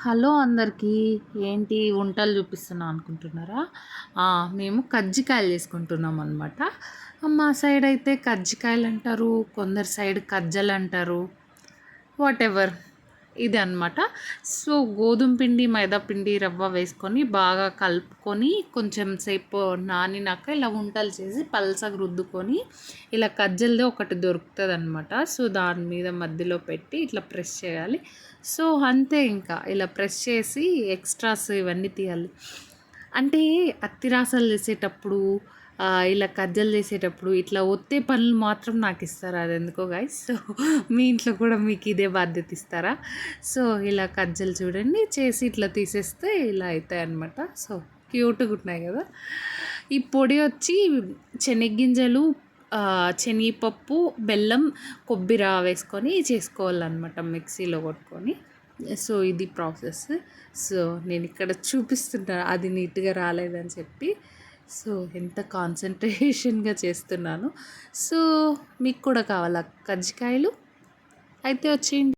Hello అందరికీ. ఏంటి వంటలు చూపిస్తున్నాం అనుకుంటున్నారా? మేము కజ్జికాయలు చేసుకుంటున్నాం అనమాట మా సైడ్ అయితే కజ్జికాయలు అంటారు కొందరు సైడ్ కజ్జలు అంటారు వాట్ ఎవర్ ఇది అనమాట సో గోధుమ పిండి మైదా పిండి రవ్వ వేసుకొని బాగా కలుపుకొని కొంచెం సేపు నానినాక ఇలా వంటలు చేసి పల్సగా రుద్దుకొని ఇలా కజ్జలది ఒకటి దొరుకుతుంది అనమాట సో దాని మీద మధ్యలో పెట్టి ఇట్లా ప్రెస్ చేయాలి. సో అంతే ఇంకా. ఇలా ప్రెస్ చేసి ఎక్స్ట్రాస్ ఇవన్నీ తీయాలి. అంటే అత్తిరాసలు చేసేటప్పుడు ఇలా కజ్జలు చేసేటప్పుడు ఇట్లా ఒత్తే పనులు మాత్రం నాకు ఇస్తారు అది ఎందుకో గాయస్ సో మీ ఇంట్లో కూడా మీకు ఇదే బాధ్యత ఇస్తారా? సో ఇలా కజ్జలు చూడండి చేసి ఇట్లా తీసేస్తే ఇలా అవుతాయి అనమాట సో క్యూట్గా ఉన్నాయి కదా. ఈ పొడి వచ్చి శనగ్గింజలు శనగపప్పు బెల్లం కొబ్బరి వేసుకొని చేసుకోవాలన్నమాట మిక్సీలో కొట్టుకొని. సో ఇది ప్రాసెస్ సో నేను ఇక్కడ చూపిస్తున్నాను అది నీట్గా రాలేదని చెప్పి. సో ఎంత కాన్సన్ట్రేషన్గా చేస్తున్నాను. సో మీకు కూడా కావాలా కజ్జికాయలు అయితే వచ్చేయండి.